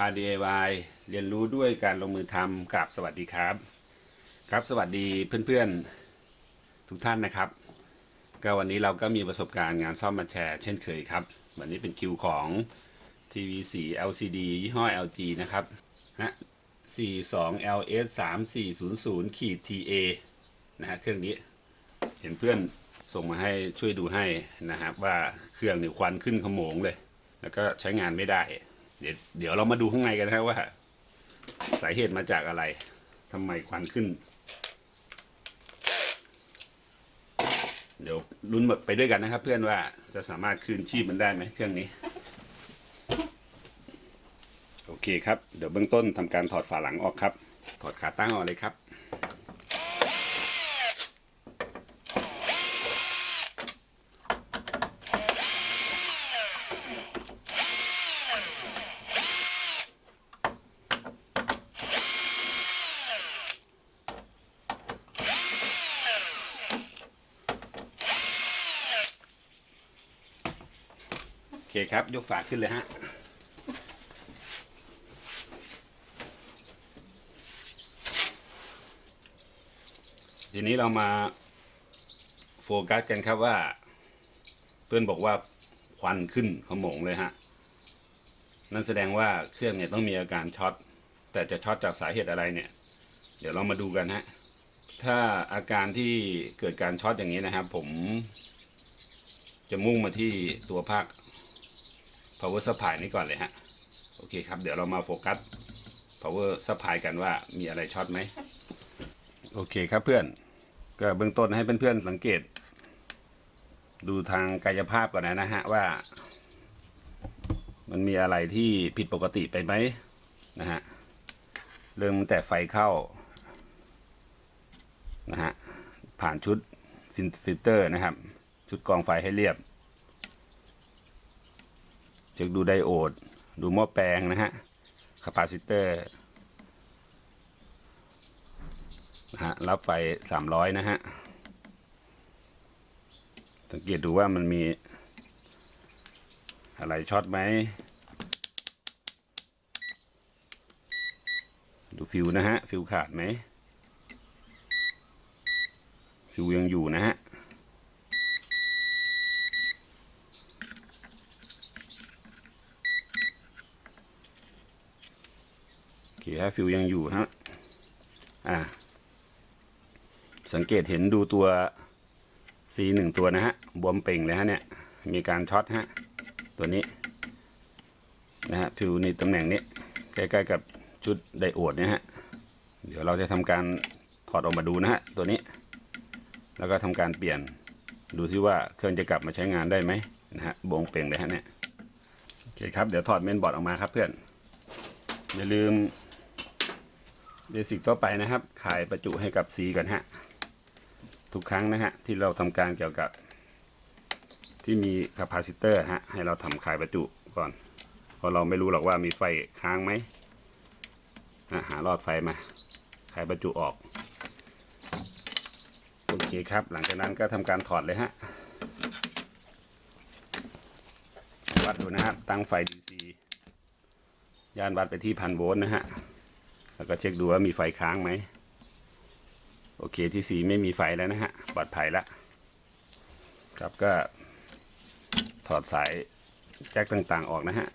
พา DIY เรียนรู้ด้วยการลงมือทำกับสวัสดีครับ ครับสวัสดีเพื่อนๆทุกท่านนะครับ ก็วันนี้เราก็มีประสบการณ์งานซ่อมมาแชร์เช่นเคยครับ วันนี้เป็นคิวของ TV 4 LCD ยี่ห้อ LG นะครับฮะ42 LS 3400ขีด TA นะฮะเครื่องนี้เห็นเพื่อนส่งมาให้ช่วยดูให้นะครับว่าเครื่องเนี่ยควันขึ้นขโมงเลย แล้วก็ใช้งานไม่ได้ เดี๋ยวเดี๋ยวเรามาดูข้างในกันนะครับว่า สาเหตุมาจากอะไรทำไมควันขึ้น เดี๋ยวลุ้นไปด้วยกันนะครับ เพื่อนว่าจะสามารถคืนชีพมันได้ไหมเครื่องนี้ โอเคครับ เดี๋ยวเบื้องต้นทำการถอดฝาหลังออกครับ ถอดขาตั้งออกเลยครับ คครับ ยกฝาขึ้นเลยฮะทีนี้เรามาโฟกัสกันครับว่า เพื่อนบอกว่าควันขึ้นขโมงเลยฮะ นั่นแสดงว่าเครื่องเนี่ยต้องมีอาการช็อต แต่จะช็อตจากสาเหตุอะไรเนี่ย เดี๋ยวเรามาดูกันฮะ ถ้าอาการที่เกิดการช็อตอย่างนี้นะครับ ผม จะมุ่งมาที่ตัวภาค power supply นี้ก่อนเลยฮะ โอเคครับ เดี๋ยวเรามาโฟกัส power supply กันว่ามีอะไรช็อตไหม โอเคครับเพื่อน ก็เบื้องต้นให้เพื่อนๆสังเกต ดูทางกายภาพก่อนนะฮะว่า มันมีอะไรที่ผิดปกติไปไหมนะฮะ เริ่มตั้งแต่ไฟเข้านะฮะผ่านชุดฟิลเตอร์นะครับ ชุดกองไฟให้เรียบ เช็คดูไดโอด ดูหม้อแปลงนะฮะคาปาซิเตอร์นะฮะรับไฟสามร้อยนะฮะ สังเกตดูว่ามันมี อะไรช็อตไหม ดูฟิวนะฮะ ฟิวขาดไหม ฟิวยังอยู่นะฮะ โอเค ฮะฟิวยังอยู่ฮะอ่า สังเกตเห็นดูตัว C หนึ่งตัวนะฮะ บวมเป่งเลยฮะเนี่ย มีการช็อตฮะ ตัวนี้ นะฮะฟิวในตำแหน่งนี้ ใกล้ๆกับชุดไดโอดเนี่ยฮะ เดี๋ยวเราจะทำการถอดออกมาดูนะฮะ ตัวนี้ แล้วก็ทำการเปลี่ยนดูซิว่าเครื่องจะกลับมาใช้งานได้ไหมนะฮะบวมเป่งเลยฮะเนี่ยโอเคครับ เดี๋ยวถอดเมนบอร์ดออกมาครับเพื่อน อย่าลืม เบสิกต่อไปนะครับ ขายประจุให้กับสีกันฮะ ทุกครั้งนะฮะ ที่เราทำการเกี่ยวกับ ที่มีคาปาซิเตอร์ฮะ ให้เราทำขายประจุก่อน เพราะเราไม่รู้หรอกว่ามีไฟค้างไหมหาหลอดไฟมา ขายประจุออก โอเคครับ หลังจากนั้นก็ทำการถอดเลยฮะ วัดดูนะครับ ตั้งไฟ DC ย่านวัดไปที่พันโวลต์นะฮะ แล้วก็เช็คดูว่ามีไฟค้างไหม โอเคที่สีไม่มีไฟแล้วนะฮะ ปลอดภัยละ ครับก็ถอดสายแจ็คต่างๆออกนะฮะ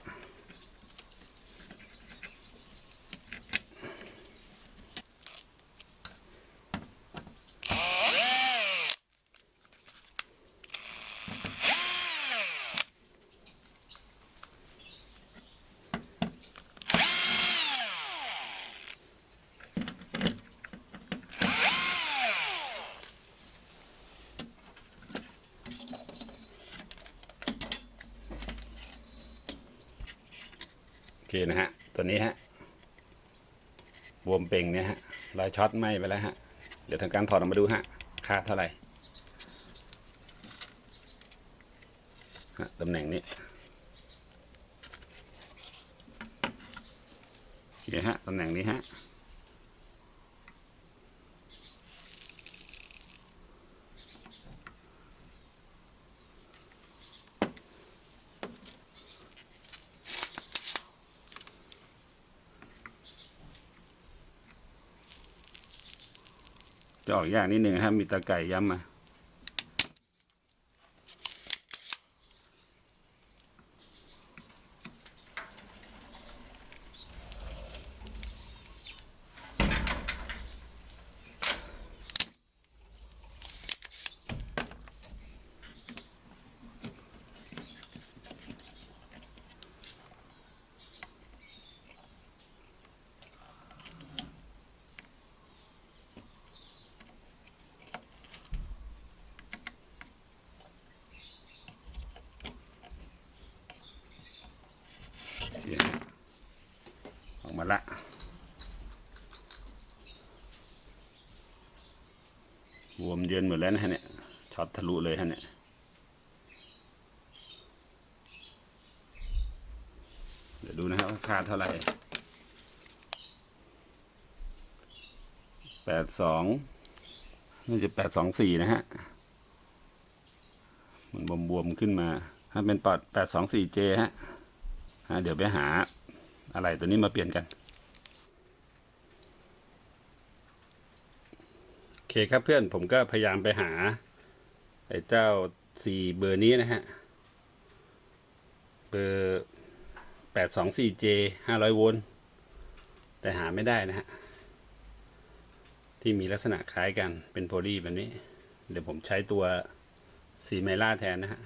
เคนะฮะ ตัวนี้ฮะบวมเป่งเนี่ยฮะรอยช็อตไหมไปแล้วฮะ เดี๋ยวทำการถอดออกมาดูฮะ ค่าเท่าไหร่ฮะตำแหน่งนี้โอเคฮะตำแหน่งนี้ฮะ จะออกยากนิดหนึ่งครับมีตะไก่ย้ำมา มเยินหมดแล้วนะฮะเนี่ยช็อตทะลุเลยฮะเนี่ยเดี๋ยวดูนะครับว่าค่าเท่าไหร่แปดสองน่าจะแปดสองสี่นะฮะ มันบวมๆขึ้นมา ถ้าเป็นปอดแปดสองสี่เจฮะเดี๋ยวไปหาอะไรตัวนี้มาเปลี่ยนกัน โอ เคครับเพื่อนผมก็พยายามไปหา ไอ้เจ้าสี่เบอร์นี้นะฮะ เบอร์แปดสองสี่เจห้าร้อยโวลต์แต่หาไม่ได้นะฮะ ที่มีลักษณะคล้ายกันเป็นโพลีแบบนี้ เดี๋ยวผมใช้ตัวสีไมล่าแทนนะฮะ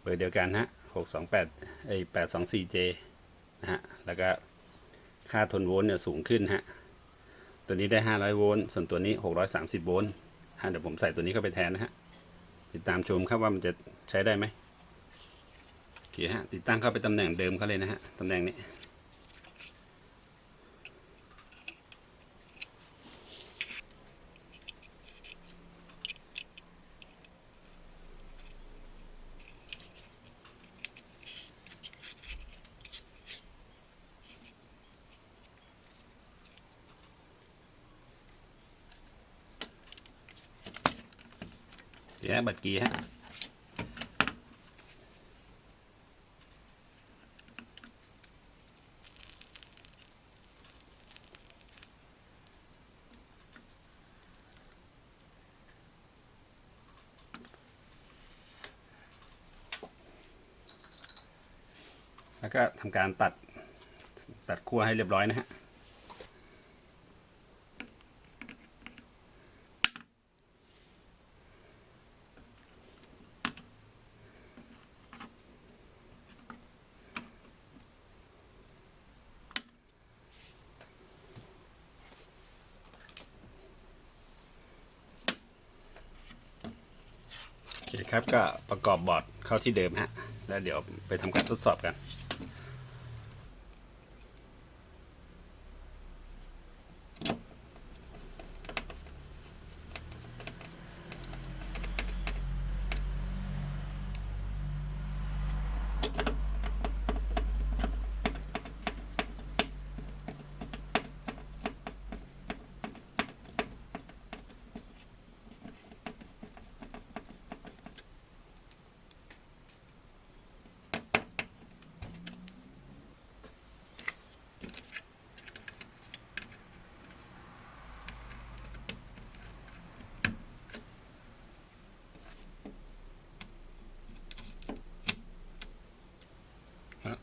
เบอร์เดียวกันฮะหกสองแปดไอแปดสองสี่เจนะฮะ แล้วก็ค่าทนโวลต์เนี่ยสูงขึ้นฮะ ตัวนี้ได้ 500 โวลต์ ส่วนตัวนี้ 630 โวลต์ฮะเดี๋ยวผมใส่ตัวนี้เข้าไปแทนนะฮะ ติดตามชมครับว่ามันจะใช้ได้ไหมโอเคฮะ ติดตั้งเข้าไปตำแหน่งเดิมเขาเลยนะฮะ ตำแหน่งนี้ เดี๋ยวบัตรกีฮะแล้วก็ทำการตัดตัดขั้วให้เรียบร้อยนะฮะ เคครับก็ประกอบบอร์ดเข้าที่เดิมฮะ แล้วเดี๋ยวไปทำการทดสอบกัน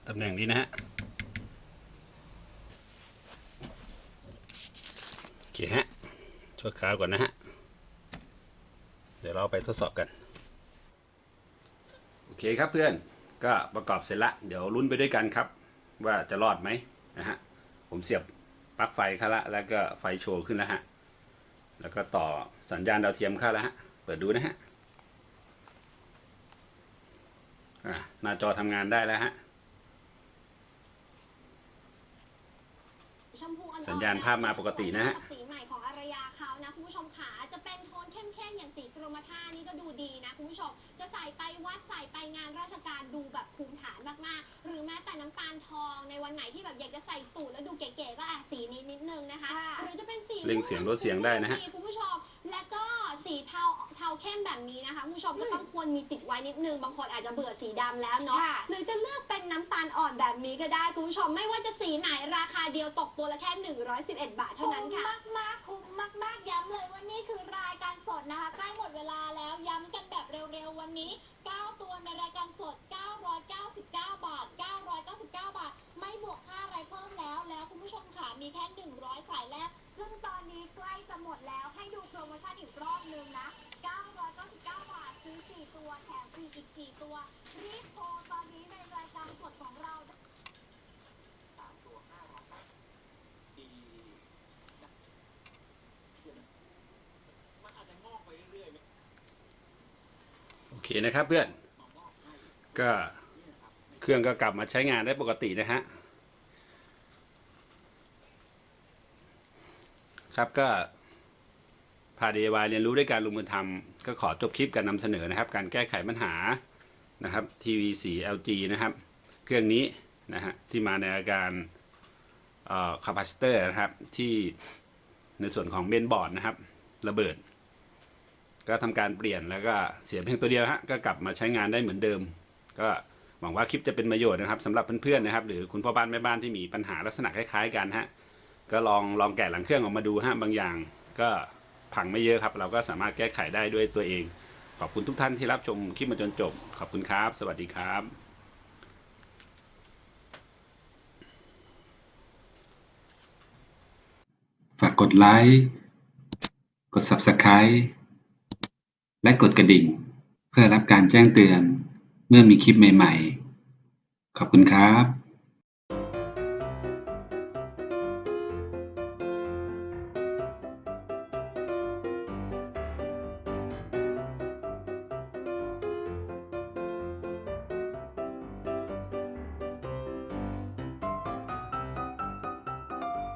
ตำแหน่งนี้นะฮะโอเคฮะชั่วคราวก่อนนะฮะ เดี๋ยวเราไปทดสอบกัน โอเคครับเพื่อนก็ประกอบเสร็จละ เดี๋ยวลุ้นไปด้วยกันครับ ว่าจะรอดไหมนะฮะ ผมเสียบปลั๊กไฟเข้าละ แล้วก็ไฟโชว์ขึ้นแล้วฮะ แล้วก็ต่อสัญญาณดาวเทียมเข้าแล้วฮะ เปิดดูนะฮะอะหน้าจอทำงานได้แล้วฮะ ชมพูอ่อนๆ สัญญาณภาพมาปกตินะฮะ สีใหม่ของอารยาเขานะคุณผู้ชมขาจะเป็นโทนเข้มๆอย่างสีกรมท่านี่ก็ดูดีนะคุณผู้ชม จะใส่ไปวัดใส่ไปงานราชการดูแบบภูมิฐานมากๆ หรือแม้แต่น้ำตาลทองในวันไหนที่แบบอยากจะใส่สูทแล้วดูเก๋ๆก็อะสีนี้นิดนึงนะคะ หรือจะเป็นสีเร่งเสียงลดเสียงได้นะฮะ คุณผู้ชม แล้วก็สีเทาเทาเข้มแบบนี้นะคะคุณผู้ชมก็ต้องควรมีติดไว้นิดนึงบางคนอาจจะเบื่อสีดำแล้วเนาะ ค่ะ หรือจะเลือก เป็นน้ำตาลอ่อนแบบนี้ก็ได้คุณผู้ชมไม่ว่าจะสีไหนราคาเดียวตกตัวละแค่ 111 บาทเท่านั้นค่ะ คุ้มมากๆคุ้มมากมากๆย้ำเลยว่านี่คือรายการสดนะคะใกล้หมดเวลาแล้วย้ำกันแบบเร็วๆวันนี้ 9 ตัวในรายการสด 999 บาท 999 บาท ไม่บวกค่าอะไรเพิ่มแล้ว แล้วคุณผู้ชมค่ะมีแค่ 100 สายแรก ซึ่งตอนนี้ใกล้จะหมดแล้วให้ดูโปรโมชั่นอีกรอบนึงนะ 999 บาทซื้อ 4 ตัวแถมฟรีอีก 4 ตัว รีบโทรตอนนี้ในรายการสดของเรา โอ เคนะครับเพื่อน ก็เครื่องก็กลับมาใช้งานได้ปกตินะฮะ ครับก็พา DIY เรียนรู้ด้วยการลงมือทำก็ขอจบคลิปการนำเสนอนะครับ การแก้ไขปัญหานะครับทีวีสี LG นะครับ เครื่องนี้นะฮะที่มาในอาการคาปาซิเตอร์นะครับที่ในส่วนของเบนบอร์ดนะครับ ระเบิด ก็ทำการเปลี่ยนแล้วก็เสียเพียงตัวเดียวฮะก็กลับมาใช้งานได้เหมือนเดิม ก็หวังว่าคลิปจะเป็นประโยชน์นะครับสำหรับเพื่อนๆนะครับ หรือคุณพ่อบ้านแม่บ้านที่มีปัญหาลักษณะคล้ายๆกันฮะก็ลองลองแกะหลังเครื่องออกมาดูฮะบางอย่าง ก็พังไม่เยอะครับ เราก็สามารถแก้ไขได้ด้วยตัวเอง ขอบคุณทุกท่านที่รับชมคลิปมาจนจบ ขอบคุณครับ สวัสดีครับฝากกดไลค์ กด Subscribe และกดกระดิ่ง เพื่อรับการแจ้งเตือน เมื่อมีคลิปใหม่ ๆ ขอบคุณครับ